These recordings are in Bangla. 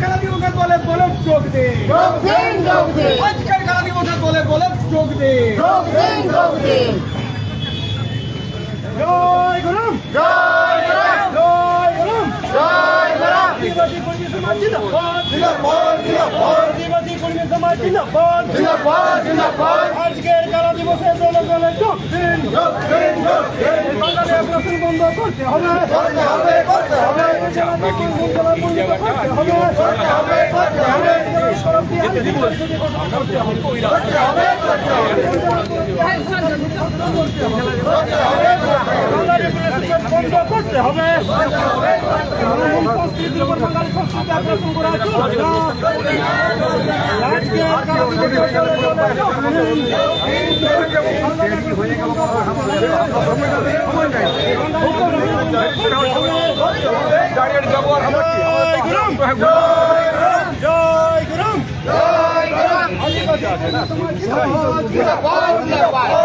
খেলা দিব বলে বলো চোখ দে। চোখ দে চোখ দে যোগ দিন যোগ দিন যোগ দিন জয় গুরুম জয় গুরু। জয় গুরুম জয় গুরু। আদিবাসী কর্মী সমাজ জিন্দাবাদ। জিন্দাবাদ জিন্দাবাদ। আদিবাসী কর্মী সমাজ জিন্দাবাদ। জিন্দাবাদ জিন্দাবাদ। আজকের কালা দিবসে দলে দলে যোগ দিন। যোগ দিন যোগ দিন। আগ্রাসন বন্ধ করতে হবে। করতে হবে করতে হবে করতে হবে করতে হবে বন্ধ করতে হবে সংস্কৃতির উপর বাঙালি সংস্কৃতি আগ্রাসন করা চলবে না আজকের খেলা দিবসে দলে দলে যোগ দিন জয় গুরুম জয় গুরুম জিন্দাবাদ জিন্দাবাদ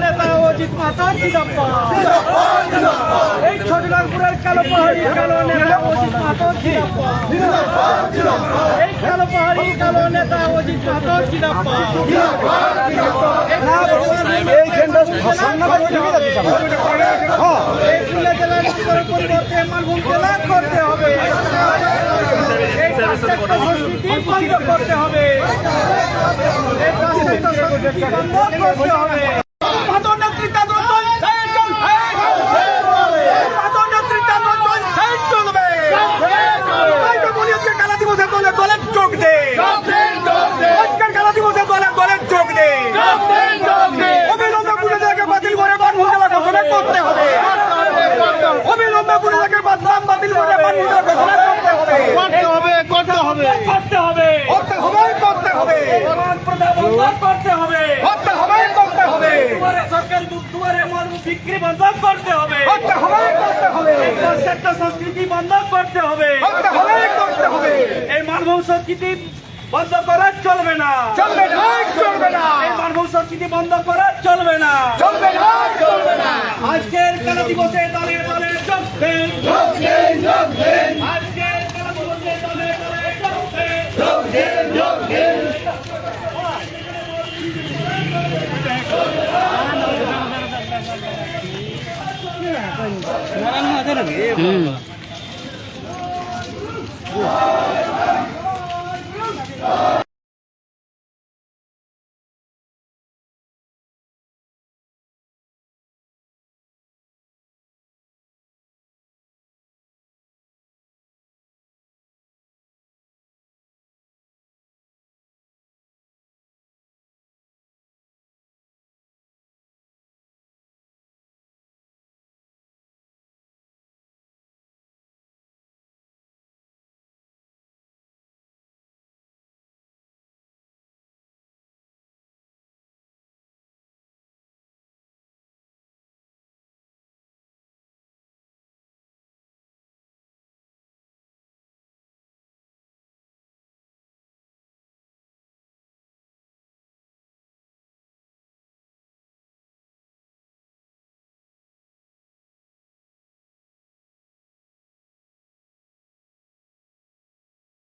নেতা অজিত মাতা জিন্দাবাদ এই ছোটনাগপুরের কালো পাহাড়ি, কালো নেতা অজিত মাতা এই কালো পাহাড়ি, কালো নেতা অজিত মাতা জিন্দাবাদ এই খুলনা জেলার বিতরণ পরিবর্তে মানভূম জেলা করতে হবে। করতে হবে মাদক নেতৃত্বাধীন সাইড চলবে মাদক নেতৃত্বাধীন সাইড চলবে তাই তো বলি আজকে খেলা দিবসে দলে দলে যোগ দে আজকের খেলা দিবসে দলে দলে যোগ দে অবিলম্বে পুরো জায়গায় বাতিল করে বানভূম জেলা ঘোষণা করতে হবে অবিলম্বে পুরো জায়গায় বাদলাম বাতিল করে বানভূম জেলা ঘোষণা করতে হবে করতে হবে করতে হবে করতে হবে করতে হবে করতে হবে মান প্রদান বন্ধ করতে হবে করতে হবে করতে হবে দুয়ারে সরকারি দু- দুয়ারে মাল বিক্রি বন্ধ করতে হবে। করতে হবে করতে হবে। পাশ্চাত্য সংস্কৃতি বন্ধ করতে হবে। করতে হবে করতে হবে। এই মানব সংস্কৃতি বন্ধ করা চলবে না। চলবে না চলবে না। এই মানব সংস্কৃতি বন্ধ করা চলবে না। চলবে না চলবে না। আজকের খেলা দিবসে দলে দলে যোগ দেন। যোগ দেন যোগ দেন। আজকের হুম।